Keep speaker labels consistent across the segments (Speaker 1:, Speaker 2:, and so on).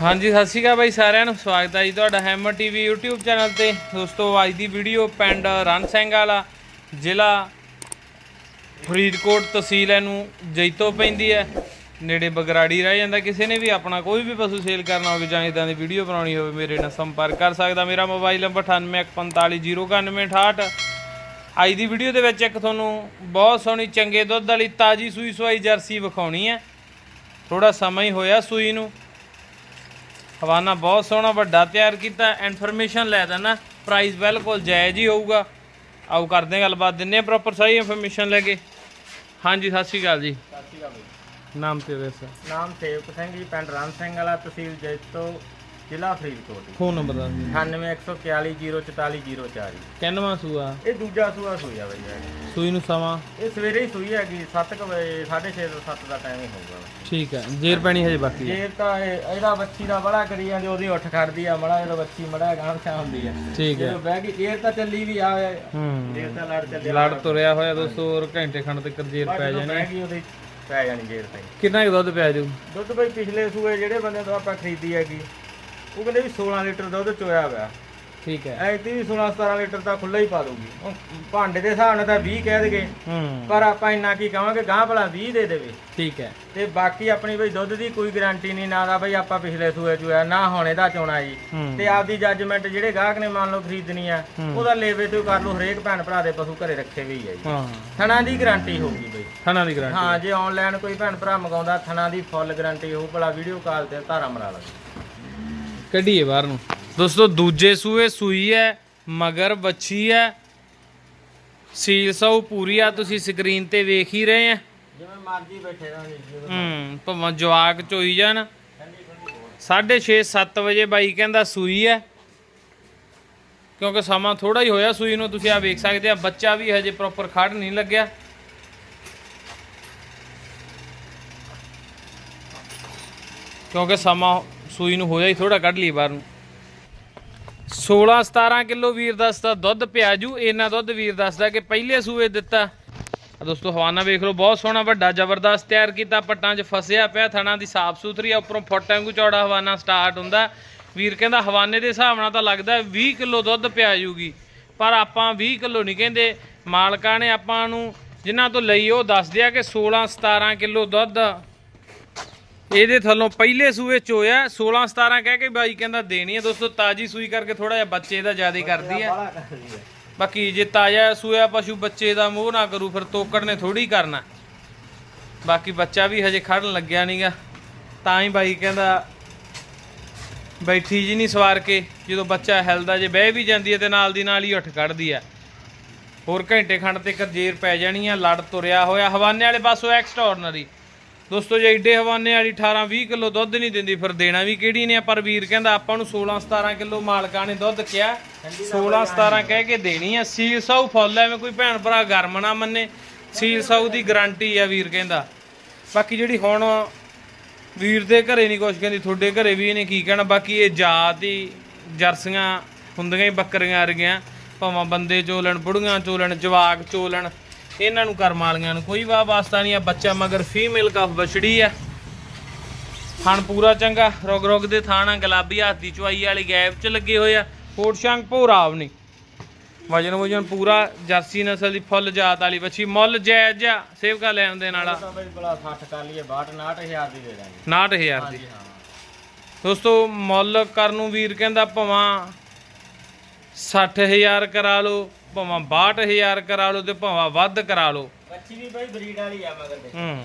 Speaker 1: ਹਾਂਜੀ, ਸਤਿ ਸ਼੍ਰੀ ਅਕਾਲ ਬਾਈ ਸਾਰਿਆਂ ਨੂੰ। ਸਵਾਗਤ ਹੈ ਜੀ ਤੁਹਾਡਾ ਹੈਮਰ ਟੀਵੀ YouTube ਚੈਨਲ ਤੇ। ਦੋਸਤੋ, ਅੱਜ ਦੀ ਵੀਡੀਓ ਪਿੰਡ ਰਣ ਸਿੰਘ ਵਾਲਾ, ਜ਼ਿਲ੍ਹਾ ਫਰੀਦਕੋਟ ਤਹਿਸੀਲ ਇਹਨੂੰ ਜੈਤੋ ਪੈਂਦੀ ਹੈ। ਨੇੜੇ ਬਗਰਾੜੀ ਰਹਿ ਜਾਂਦਾ। ਕਿਸੇ ਨੇ ਵੀ ਆਪਣਾ ਕੋਈ ਵੀ ਪਸ਼ੂ ਸੇਲ ਕਰਨਾ ਹੋਵੇ ਜਾਂ ਇਦਾਂ ਦੀ ਵੀਡੀਓ ਬਣਾਉਣੀ ਹੋਵੇ, ਮੇਰੇ ਨਾਲ ਸੰਪਰਕ ਕਰ ਸਕਦਾ। ਮੇਰਾ ਮੋਬਾਈਲ ਨੰਬਰ 9814509968 ਅੱਜ ਦੀ ਵੀਡੀਓ ਦੇ ਵਿੱਚ ਇੱਕ ਤੁਹਾਨੂੰ ਬਹੁਤ ਸੋਹਣੀ, ਚੰਗੇ ਦੁੱਧ ਵਾਲੀ ਤਾਜੀ ਸੂਈ ਸਵਾਈ ਜਰਸੀ ਵਿਖਾਉਣੀ ਹੈ। ਥੋੜਾ ਸਮਾਂ ਹੀ ਹੋਇਆ ਸੂਈ ਨੂੰ। ਹਵਾਨਾ ਬਹੁਤ ਸੋਹਣਾ ਵੱਡਾ ਤਿਆਰ ਕੀਤਾ ਇਨਫੋਰਮੇਸ਼ਨ ਲੈ ਦੇਣਾ ਪ੍ਰਾਈਸ ਬਿਲਕੁਲ ਜਾਇਜ਼ ਹੀ ਹੋਊਗਾ। ਆਓ ਕਰਦੇ ਹਾਂ ਗੱਲਬਾਤ ਦਿੰਨੇ ਆ ਪ੍ਰੋਪਰ ਸਾਰੀ ਇਨਫੋਰਮੇਸ਼ਨ ਲੈ ਕੇ। ਹਾਂਜੀ ਸਤਿ ਸ਼੍ਰੀ ਅਕਾਲ ਜੀ।
Speaker 2: ਸਤਿ ਸ਼੍ਰੀ ਅਕਾਲ
Speaker 1: ਨਾਮ ਤੇ ਵੈਸਾ
Speaker 2: ਨਾਮ ਸੇਵਕ ਸਿੰਘ ਜੀ ਪਿੰਡ ਰਣ ਸਿੰਘ ਵਾਲਾ ਤਹਿਸੀਲ ਜੈਤੋ। ਜ਼ਿਲ੍ਹਾ ਫਰੀਦਕੋਟ ਜੀ।
Speaker 1: ਫੋਨ ਨੰਬਰ ਦਾ
Speaker 2: 98144004 ਜੀ
Speaker 1: ਕਿੰਨਵਾਂ ਸੂਆ?
Speaker 2: ਇਹ ਦੂਜਾ ਸੂਆ ਸੂਈ ਆ ਬਈ ਇਹ।
Speaker 1: ਸੂਈ ਨੂੰ ਸਮਾਂ?
Speaker 2: ਇਹ ਸਵੇਰੇ ਹੀ ਸੂਈ ਹੈਗੀ 7 ਵਜੇ 6:30 ਤੋਂ 7 ਦਾ ਟਾਈਮ ਹੀ ਹੋਊਗਾ।
Speaker 1: ਠੀਕ ਹੈ ਜੇਰ ਪੈਣੀ ਹਜੇ ਬਾਕੀ ਹੈ।
Speaker 2: ਜੇ ਤਾਂ ਇਹ- ਇਹਦਾ ਬੱਚੀ ਦਾ ਬੜਾ ਕਰੀ ਜਾਂਦੀ ਉਹਦੀ ਉੱਠ ਖੜਦੀ ਆ ਮੜਾ ਜਦੋਂ ਬੱਚੀ ਮੜਾ ਗਾਂ ਛਾ ਹੁੰਦੀ ਆ।
Speaker 1: ਠੀਕ ਹੈ।
Speaker 2: ਜਦੋਂ ਬਹਿ ਗਈ ਇਹ ਤਾਂ ਚੱਲੀ ਵੀ ਆ
Speaker 1: ਹੂੰ।
Speaker 2: ਇਹ ਤਾਂ ਲੜ ਚੱਲਿਆ
Speaker 1: ਲੜ ਤੁਰਿਆ ਹੋਇਆ ਦੋਸਤੋ ਹੋਰ ਘੰਟੇ ਖੰਡ ਤੱਕ ਜੇਰ ਪੈ
Speaker 2: ਜਦੋਂ
Speaker 1: ਜਾਣੀ।
Speaker 2: ਬਹਿ ਗਈ ਉਹਦੀ ਪੈ ਜਾਣੀ ਜੇਰ ਤੇ।
Speaker 1: ਕਿੰਨਾ ਕੁ ਦੁੱਧ ਪਿਆ ਜੂ?
Speaker 2: ਦੁੱਧ ਬਈ ਪਿਛਲੇ ਸੂਏ ਜਿਹੜੇ ਬੰਦੇ ਤੋਂ ਆਪਾਂ ਖਰੀਦੀ ਹੈਗੀ ਉਹ ਕਹਿੰਦੇ ਵੀ 16 ਲੀਟਰ ਦੁੱਧ ਚੋਇਆ ਹੋਇਆ।
Speaker 1: ਠੀਕ ਹੈ।
Speaker 2: ਐਤੀ ਵੀ 16 17 ਲੀਟਰ ਤਾਂ ਖੁੱਲਾ ਹੀ ਪਾ ਦੂਗੀ ਉਹ ਭਾਂਡੇ ਦੇ ਹਿਸਾਬ ਨਾਲ ਤਾਂ 20 ਕਹਿ ਦੇਗੇ
Speaker 1: ਹੂੰ।
Speaker 2: ਪਰ ਆਪਾਂ ਇੰਨਾ ਕੀ ਕਵਾਂਗੇ ਗਾਂ ਭਲਾ 20 ਦੇ ਦੇਵੇ।
Speaker 1: ਠੀਕ ਹੈ।
Speaker 2: ਤੇ ਬਾਕੀ ਆਪਣੀ ਬਈ ਦੁੱਧ ਦੀ ਕੋਈ ਗਾਰੰਟੀ ਨਹੀਂ ਨਾ ਦਾ ਬਈ ਆਪਾਂ ਪਿਛਲੇ ਸੂਏ ਚੋਇਆ ਨਾ ਹੁਣ ਇਹਦਾ ਚੋਣਾ ਜੀ।
Speaker 1: ਹੂੰ।
Speaker 2: ਤੇ ਆਪਦੀ ਜੱਜਮੈਂਟ ਜਿਹੜੇ ਗਾਹਕ ਨੇ ਮੰਨ ਲਓ ਖਰੀਦਣੀ ਆ ਉਹਦਾ ਲੇਵੇ ਤੋਂ ਕਰ ਲਓ ਹਰੇਕ ਭੈਣ ਭਰਾ ਦੇ ਪਸ਼ੂ ਘਰੇ ਰੱਖੇ ਵੀ ਆ ਜੀ।
Speaker 1: ਹਾਂ।
Speaker 2: ਥਣਾ ਦੀ ਗਾਰੰਟੀ ਹੋਊਗੀ ਬਈ।
Speaker 1: ਥਣਾ ਦੀ ਗਰੰਟੀ
Speaker 2: ਹਾਂ ਜੇ ਆਨਲਾਈਨ ਕੋਈ ਭੈਣ ਭਰਾ ਮੰਗਾਉਂਦਾ ਥਣਾ ਦੀ ਫੁੱਲ ਗਾਰੰਟੀ ਹੋਊ ਭਲਾ ਵੀਡੀਓ ਕਾਲ ਤੇ ਧਾਰਾ ਮਰਾ ਲਓ
Speaker 1: ਕੱਢੀਏ ਬਾਹਰ ਨੂੰ। ਦੋਸਤੋ ਦੂਜੇ ਸੂਏ ਸੂਈ ਹੈ ਮਗਰ ਬੱਚੀ ਹੈ। ਸੀਲ ਸੌ ਪੂਰੀ ਆ ਤੁਸੀਂ ਸਕਰੀਨ ਤੇ ਵੇਖ ਹੀ ਰਹੇ ਆ।
Speaker 2: ਜਿਵੇਂ ਮਰਜ਼ੀ ਬੈਠੇ ਰਹਾਂਗੇ ਜੀ
Speaker 1: ਹੂੰ ਭਾਵੇਂ ਜਵਾਕ ਚੋਈ ਜਾਣ। 6:30 7 ਵਜੇ ਬਾਈ ਕਹਿੰਦਾ ਸੂਈ ਹੈ। ਕਿਉਂਕਿ ਸਮਾਂ ਥੋੜਾ ਹੀ ਹੋਇਆ ਸੂਈ ਨੂੰ ਤੁਸੀਂ ਆ ਵੇਖ ਸਕਦੇ ਆ ਬੱਚਾ ਵੀ ਹਜੇ ਪ੍ਰੋਪਰ ਖੜ ਨਹੀਂ ਲੱਗਿਆ। ਕਿਉਂਕਿ ਸਮਾਂ ਸੂਈ ਨੂੰ ਹੋਇਆ ਹੀ ਥੋੜਾ ਕੱਢ ਲਈ ਬਾਹਰ ਨੂੰ। 16 17 ਕਿਲੋ ਵੀਰ ਦੱਸਦਾ ਦੁੱਧ ਪਿਆਜੂ, ਇੰਨਾ ਦੁੱਧ ਵੀਰ ਦੱਸਦਾ ਕਿ ਪਹਿਲੇ ਸੂਏ ਦਿੱਤਾ। ਦੋਸਤੋ, ਹਵਾਨਾ ਵੇਖ ਲਓ, ਬਹੁਤ ਸੋਹਣਾ, ਵੱਡਾ, ਜ਼ਬਰਦਸਤ ਤਿਆਰ ਕੀਤਾ, ਪੱਟਾਂ 'ਚ ਫਸਿਆ ਪਿਆ, ਥਣਾ ਦੀ ਸਾਫ਼ ਸੁਥਰੀ ਆ, ਉੱਪਰੋਂ ਫੁੱਟ ਵਾਂਗੂ ਚੌੜਾ ਹਵਾਨਾ ਸਟਾਰਟ ਹੁੰਦਾ। ਵੀਰ ਕਹਿੰਦਾ, ਹਵਾਨੇ ਦੇ ਹਿਸਾਬ ਨਾਲ ਤਾਂ ਲੱਗਦਾ 20 ਕਿਲੋ ਦੁੱਧ ਪਿਆ ਜੂਗੀ ਪਰ ਆਪਾਂ 20 ਕਿਲੋ ਨਹੀਂ ਕਹਿੰਦੇ। ਮਾਲਕਾਂ ਨੇ ਆਪਾਂ ਨੂੰ ਜਿਨ੍ਹਾਂ ਤੋਂ ਲਈ, ਉਹ ਦੱਸਦੇ ਆ ਕਿ 16 17 ਕਿਲੋ ਦੁੱਧ ਇਹਦੇ ਥੱਲੋਂ ਪਹਿਲੇ ਸੂਏ ਚੋਇਆ 16 17 ਕਹਿ ਕੇ ਬਾਈ ਕਹਿੰਦਾ ਦੇਣੀ ਹੈ ਦੋਸਤੋ ਤਾਜੀ ਸੂਈ ਕਰਕੇ ਥੋੜਾ ਜਿਹਾ ਬੱਚੇ ਦਾ ਜ਼ਿਆਦਾ ਕਰਦੀ ਹੈ
Speaker 2: ਹੈ
Speaker 1: ਬਾਕੀ ਜੇ ਤਾਜ਼ਾ ਸੂਇਆ ਪਸ਼ੂ ਬੱਚੇ ਦਾ ਮੋਹ ਨਾ ਕਰੂ ਫਿਰ ਤੋਕੜ ਨੇ ਥੋੜੀ ਕਰਨਾ। ਬਾਕੀ ਬੱਚਾ ਵੀ ਹਜੇ ਖੜਨ ਲੱਗਿਆ ਨਹੀਂਗਾ ਤਾਂ ਹੀ ਬਾਈ ਕਹਿੰਦਾ ਬੈਠੀ ਜੀ ਨਹੀਂ ਸਵਾਰ ਕੇ ਜਦੋਂ ਬੱਚਾ ਹਿਲਦਾ ਜੇ ਬਹਿ ਵੀ ਜਾਂਦੀ ਹੈ ਤੇ ਨਾਲ ਦੀ ਨਾਲ ਹੀ ਉੱਠ ਕੱਢਦੀ ਆ। ਹੋਰ ਘੰਟੇ ਖੰਡ ਤੇ ਕਰਜੇਰ ਪੈ ਜਾਣੀ ਆ ਲੜ ਤੁਰਿਆ ਹੋਇਆ। ਹਵਾਨੇ ਵਾਲੇ ਪਾਸੋਂ ਐਕਸਟਰਾordinary ਦੋਸਤੋ ਜੇ ਏਡੇ ਹਵਾਨੇ ਵਾਲੀ 18 20 ਕਿਲੋ ਦੁੱਧ ਨਹੀਂ ਦਿੰਦੀ, ਫਿਰ ਦੇਣਾ ਵੀ ਕਿਹੜੀ ਨੇ? ਪਰ ਵੀਰ ਕਹਿੰਦਾ ਆਪਾਂ ਨੂੰ 16 17 ਕਿਲੋ ਮਾਲਕਾਂ ਨੇ ਦੁੱਧ ਕਿਹਾ। 16 17 ਕਹਿ ਕੇ ਦੇਣੀ ਆ। ਸੀਲ ਸੌ ਫੁੱਲ ਐਵੇਂ ਕੋਈ ਭੈਣ ਭਰਾ ਗਰਮ ਨਾ ਮੰਨੇ। ਸੀਲ ਸੌ ਦੀ ਗਾਰੰਟੀ ਆ ਵੀਰ ਕਹਿੰਦਾ। ਬਾਕੀ ਜਿਹੜੀ ਹੁਣ ਵੀਰ ਦੇ ਘਰੇ ਨਹੀਂ ਕੁਛ ਕਹਿੰਦੀ, ਤੁਹਾਡੇ ਘਰੇ ਵੀ ਇਹਨੇ ਕੀ ਕਹਿਣਾ? ਬਾਕੀ ਇਹ ਜਾਤ ਹੀ ਜਰਸੀਆਂ ਹੁੰਦੀਆਂ ਹੀ ਬੱਕਰੀਆਂ ਵਰਗੀਆਂ। ਭਾਵੇਂ ਬੰਦੇ ਚੋਲਣ, ਬੁੜੀਆਂ ਚੋਲਣ, ਜਵਾਕ ਚੋਲਣ। ਇਹਨਾਂ ਨੂੰ ਕਰਮ ਵਾਲੀਆਂ ਨੂੰ। ਕੋਈ ਵਾ ਵਾਸਤਾ ਨਹੀਂ ਆ ਬੱਚਾ ਮਗਰ ਫੀਮੇਲ ਕਫ ਬਛੜੀ ਆ। ਥਣ ਪੂਰਾ ਚੰਗਾ ਰੋਗ ਰੋਗ ਦੇ ਥਾਣਾ ਗੁਲਾਬੀ ਹੱਥ ਦੀ ਚੁਆਈ ਵਾਲੀ ਗੈਪ ਚ ਲੱਗੇ ਹੋਏ ਆ। ਕੋਟ ਸ਼ੰਕ ਭੋਰਾਵ ਨਹੀਂ। ਵਜਨ ਵਜਨ ਪੂਰਾ ਜਰਸੀ ਨਸਲ ਦੀ ਫੁੱਲ ਜਾਤ ਵਾਲੀ ਬੱਚੀ ਮੁੱਲ ਜਾਇਜ਼ ਆ ਸੇਵਕਾ ਲੈਣ ਦੇ ਨਾਲ।
Speaker 2: ਤਾਂ ਬਈ ਬਲਾ 60 ਕਰ ਲਈਏ 62 69000 ਦੀ ਦੇ ਦਾਂਗੇ।
Speaker 1: 69000 ਦੀ।
Speaker 2: ਹਾਂਜੀ ਹਾਂ।
Speaker 1: ਦੋਸਤੋ ਮੁੱਲ ਕਰਨ ਨੂੰ ਵੀਰ ਕਹਿੰਦਾ ਭਵਾਂ 60000 ਕਰਾ ਲਓ। ਭਵਾਂ 62000 ਕਰਾ ਲਓ ਤੇ ਭਵਾਂ ਵੱਧ ਕਰਾ ਲਓ।
Speaker 2: ਬੱਚੀ ਵੀ ਬਈ ਬਰੀਡ ਵਾਲੀ ਆ ਮਗਰ ਦੇ
Speaker 1: ਹੂੰ।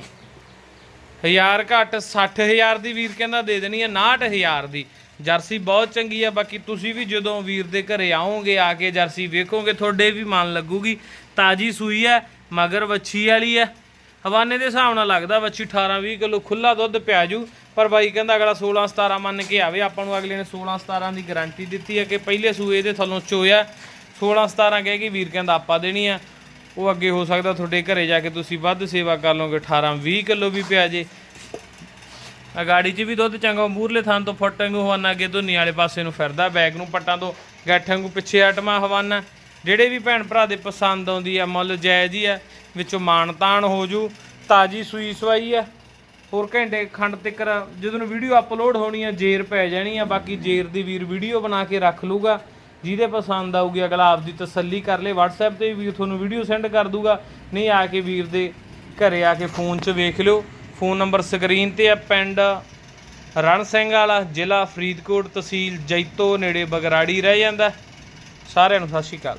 Speaker 1: ਹਜ਼ਾਰ ਘੱਟ 60000 ਦੀ ਵੀਰ ਕਹਿੰਦਾ ਦੇ ਦੇਣੀ ਹੈ 69000 ਦੀ। ਜਰਸੀ ਬਹੁਤ ਚੰਗੀ ਆ ਬਾਕੀ ਤੁਸੀਂ ਵੀ ਜਦੋਂ ਵੀਰ ਦੇ ਘਰੇ ਆਓਗੇ ਆ ਕੇ ਜਰਸੀ ਵੇਖੋਗੇ ਤੁਹਾਡੇ ਵੀ ਮਨ ਲੱਗੂਗੀ। ਤਾਜੀ ਸੂਈ ਹੈ ਮਗਰ ਵੱਛੀ ਵਾਲੀ ਹੈ ਹਵਾਨੇ ਦੇ ਹਿਸਾਬ ਨਾਲ ਲੱਗਦਾ ਵੱਛੀ 18 20 ਕਿਲੋ ਖੁੱਲਾ ਦੁੱਧ ਪਿਆ ਜੂ। ਪਰ ਬਾਈ ਕਹਿੰਦਾ ਅਗਲਾ 16 17 ਮੰਨ ਕੇ ਆਵੇ ਆਪਾਂ ਨੂੰ ਅਗਲੇ ਨੇ 16 17 ਦੀ ਗਾਰੰਟੀ ਦਿੱਤੀ ਹੈ ਕਿ ਪਹਿਲੇ ਸੂਏ ਦੇ ਥੱਲੋਂ ਚੋਇਆ। 16 17 ਕਹਿ ਕੇ ਵੀਰ ਕਹਿੰਦਾ ਆਪਾਂ ਦੇਣੀ ਆ। ਉਹ ਅੱਗੇ ਹੋ ਸਕਦਾ ਤੁਹਾਡੇ ਘਰੇ ਜਾ ਕੇ ਤੁਸੀਂ ਵੱਧ ਸੇਵਾ ਕਰ ਲਓਗੇ। 18 20 ਕਿਲੋ ਵੀ ਪਿਆ ਜੇ। ਅਗਾੜੀ 'ਚ ਵੀ ਦੁੱਧ ਚੰਗਾ, ਮੂਰਲੇ ਥਾਂ ਤੋਂ ਫਟਾਂਗੂ ਹਵਾਨਾ, ਅੱਗੇ ਧੁੰਨੀ ਵਾਲੇ ਪਾਸੇ ਨੂੰ ਫਿਰਦਾ ਬੈਗ ਨੂੰ ਪੱਟਾਂ ਤੋਂ ਗੱਠਾਂ ਨੂੰ ਪਿੱਛੇ ਹਟਮਾ ਹਵਾਨਾ। ਜਿਹੜੇ ਵੀ ਭੈਣ ਭਰਾ ਦੇ ਪਸੰਦ ਆਉਂਦੀ ਆ, ਮੁੱਲ ਜਾਇਜ਼ ਹੀ ਆ, ਵਿੱਚੋਂ ਮਾਣ ਤਾਣ ਹੋ ਜੂ, ਤਾਜੀ ਸੂਈ ਸਵਾਈ ਆ। ਹੋਰ ਘੰਟੇ ਖੰਡ ਤੱਕ ਜਦੋਂ ਵੀਡੀਓ ਅਪਲੋਡ ਹੋਣੀ ਆ, ਜੇਰ ਪੈ ਜਾਣੀ ਆ, ਬਾਕੀ ਜੇਰ ਦੀ ਵੀਰ ਵੀਡੀਓ ਬਣਾ ਕੇ ਰੱਖ ਲੂਗਾ ਜਿਹਦੇ ਪਸੰਦ ਆਊਗੀ, ਅਗਲਾ ਆਪਦੀ ਤਸੱਲੀ ਕਰ ਲੇ, WhatsApp ਤੇ ਵੀ ਤੁਹਾਨੂੰ ਵੀਡੀਓ ਸੈਂਡ ਕਰ ਦੂਗਾ। ਨਹੀਂ, ਆ ਕੇ ਵੀਰ ਦੇ ਘਰੇ ਆ ਕੇ ਫੋਨ 'ਚ ਵੇਖ ਲਿਓ। ਫੋਨ ਨੰਬਰ ਸਕਰੀਨ ਤੇ ਆ ਪਿੰਡ ਰਣ ਸਿੰਘ ਵਾਲਾ, ਜ਼ਿਲ੍ਹਾ ਫਰੀਦਕੋਟ ਤਹਿਸੀਲ ਜੈਤੋ ਨੇੜੇ ਬਗਰਾੜੀ ਰਹਿ ਜਾਂਦਾ। ਸਾਰਿਆਂ ਨੂੰ ਸਤਿ ਸ਼੍ਰੀ ਅਕਾਲ।